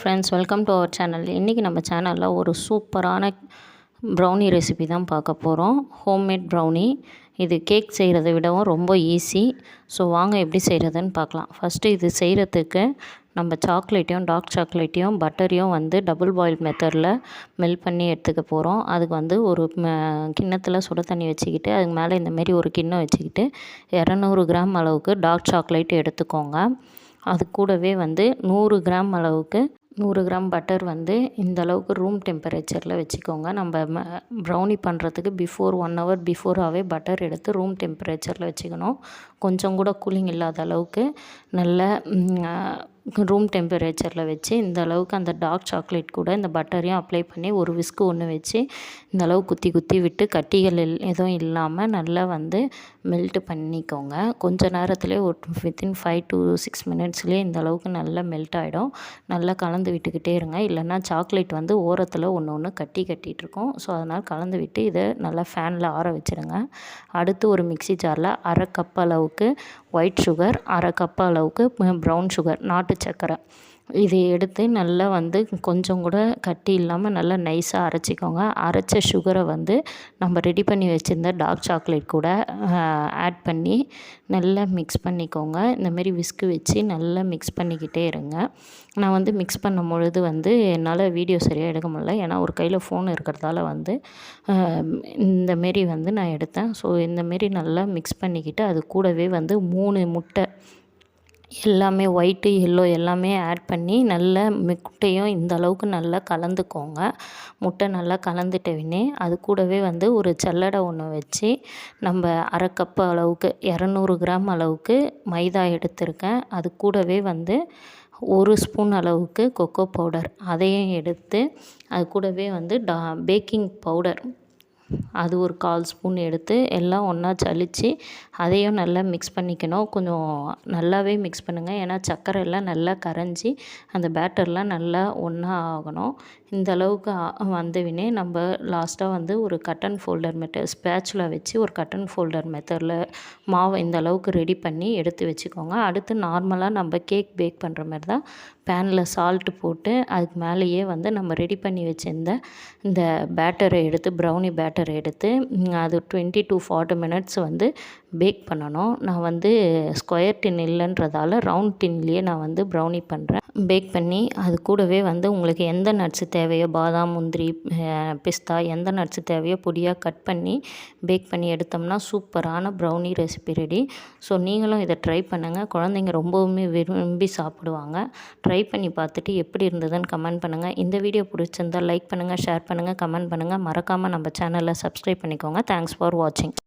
Friends welcome to our channel இன்றைக்கி நம்ம சேனலில் ஒரு சூப்பரான ப்ரௌனி ரெசிபி தான் பார்க்க போகிறோம் ஹோம்மேட் ப்ரௌனி இது கேக் செய்கிறத விடவும் ரொம்ப ஈஸி ஸோ வாங்க எப்படி செய்கிறதுன்னு பார்க்கலாம். ஃபஸ்ட்டு இது செய்கிறதுக்கு நம்ம சாக்லேட்டையும் டார்க் சாக்லேட்டையும் பட்டரையும் வந்து டபுள் பாயில் மெத்தடில் மெல்ட் பண்ணி எடுத்துக்க போகிறோம் அதுக்கு வந்து ஒரு கிண்ணத்தில் சுட தண்ணி வச்சுக்கிட்டு அதுக்கு மேலே இந்தமாரி ஒரு கிண்ணம் வச்சுக்கிட்டு இரநூறு கிராம் அளவுக்கு டார்க் சாக்லேட் எடுத்துக்கோங்க. அது கூடவே வந்து நூறு கிராம் அளவுக்கு நூறு கிராம் பட்டர் வந்து இந்த அளவுக்கு ரூம் டெம்பரேச்சரில் வச்சுக்கோங்க. நம்ம ப்ரௌனி பண்ணுறதுக்கு பிஃபோர் ஒன் ஹவர் பிஃபோராகவே பட்டர் எடுத்து ரூம் டெம்பரேச்சரில் வச்சுக்கணும். கொஞ்சம் கூட கூலிங் இல்லாத அளவுக்கு நல்ல ரூம் டெம்பரேச்சரில் வச்சு இந்த அளவுக்கு அந்த டார்க் சாக்லேட் கூட இந்த பட்டரையும் அப்ளை பண்ணி ஒரு விஸ்கு ஒன்று வச்சு இந்த அளவு குத்தி குத்தி விட்டு கட்டிகள் எதுவும் இல்லாமல் நல்லா வந்து மெல்ட்டு பண்ணிக்கோங்க. கொஞ்ச நேரத்துலேயே ஒரு வித்தின் ஃபைவ் டு சிக்ஸ் மினிட்ஸ்லேயே இந்த அளவுக்கு நல்லா மெல்ட் ஆகிடும் நல்லா கலந்து விட்டுக்கிட்டே இருங்க. இல்லைன்னா சாக்லேட் வந்து ஓரத்தில் ஒன்று ஒன்று கட்டி கட்டிகிட்டு இருக்கும். ஸோ அதனால் கலந்து விட்டு இதை நல்லா ஃபேனில் ஆற வச்சுருங்க. அடுத்து ஒரு மிக்சி ஜாரில் அரை கப் அளவுக்கு ஒயிட் சுகர் அரை கப் அளவுக்கு ப்ரௌன் சுகர் நாட்டு சர்க்கரை இதை எடுத்து நல்லா வந்து கொஞ்சம் கூட கட்டி இல்லாமல் நல்லா நைஸாக அரைச்சிக்கோங்க. அரைச்ச சுகரை வந்து நம்ம ரெடி பண்ணி வச்சுருந்த டார்க் சாக்லேட் கூட ஆட் பண்ணி நல்லா மிக்ஸ் பண்ணிக்கோங்க. இந்தமாரி விஸ்கு வச்சு நல்லா மிக்ஸ் பண்ணிக்கிட்டே இருங்க. நான் வந்து மிக்ஸ் பண்ணும் பொழுது வந்து என்னால் வீடியோ சரியாக எடுக்க முடியல. ஏன்னா ஒரு கையில் ஃபோன் இருக்கிறதால வந்து இந்தமாரி வந்து நான் எடுத்தேன். ஸோ இந்தமாரி நல்லா மிக்ஸ் பண்ணிக்கிட்டு அது கூடவே வந்து மூணு முட்டை எல்லாமே ஒயிட்டு எல்லோ எல்லாமே ஆட் பண்ணி நல்லா முட்டையும் இந்த அளவுக்கு நல்லா கலந்துக்கோங்க. முட்டை நல்லா கலந்துட்டவினே அது கூடவே வந்து ஒரு சல்லடை ஒன்று வச்சு நம்ம அரை கப்பு அளவுக்கு இரநூறு கிராம் அளவுக்கு மைதா எடுத்திருக்கேன். அது கூடவே வந்து ஒரு ஸ்பூன் அளவுக்கு கொக்கோ பவுடர் அதையும் எடுத்து அது கூடவே வந்து டா பேக்கிங் பவுடர் அது ஒரு கால் ஸ்பூன் எடுத்து எல்லாம் ஒன்றா சலித்து அதையும் நல்லா மிக்ஸ் பண்ணிக்கணும். கொஞ்சம் நல்லாவே மிக்ஸ் பண்ணுங்கள் ஏன்னா சர்க்கரை எல்லாம் நல்லா கரைஞ்சி அந்த பேட்டர்லாம் நல்லா ஒன்றா ஆகணும். இந்த அளவுக்கு வந்தவினே நம்ம லாஸ்ட்டாக வந்து ஒரு கட்டன் ஃபோல்டர் மெத்தட் ஸ்பேச்சுலா வச்சு ஒரு கட்டன் ஃபோல்டர் மெத்தடில் மாவை இந்த அளவுக்கு ரெடி பண்ணி எடுத்து வச்சுக்கோங்க. அடுத்து நார்மலாக நம்ம கேக் பேக் பண்ணுற மாதிரி தான் பேனில் சால்ட்டு போட்டு அதுக்கு மேலேயே வந்து நம்ம ரெடி பண்ணி வச்சுருந்த இந்த பேட்டரை எடுத்து ப்ரௌனி பேட்டரை எடுத்து அது டுவெண்ட்டி டு ஃபார்ட்டி மினிட்ஸ் வந்து பேக் பண்ணணும். நான் வந்து ஸ்கொயர் டின் இல்லைன்றதால ரவுண்ட் டின்லேயே நான் வந்து ப்ரௌனி பண்ணுறேன் பேக் பண்ணி அது கூடவே வந்து உங்களுக்கு எந்த நட்ஸு தேவையோ பாதாம் முந்திரி பிஸ்தா எந்த நட்ஸு தேவையோ பொடியாக கட் பண்ணி பேக் பண்ணி எடுத்தோம்னா சூப்பரான ப்ரௌனி ரெசிபி ரெடி ஸோ நீங்களும் இதை ட்ரை பண்ணுங்கள் குழந்தைங்க ரொம்பவுமே விரும்பி சாப்பிடுவாங்க. ட்ரை பண்ணி பார்த்துட்டு எப்படி இருந்ததுன்னு கமெண்ட் பண்ணுங்கள் இந்த வீடியோ பிடிச்சிருந்தால் லைக் பண்ணுங்கள் ஷேர் பண்ணுங்கள் கமெண்ட் பண்ணுங்கள் மறக்காமல் நம்ம சேனலில் சப்ஸ்கிரைப் பண்ணிக்கோங்க. தேங்க்ஸ் ஃபார் வாட்சிங்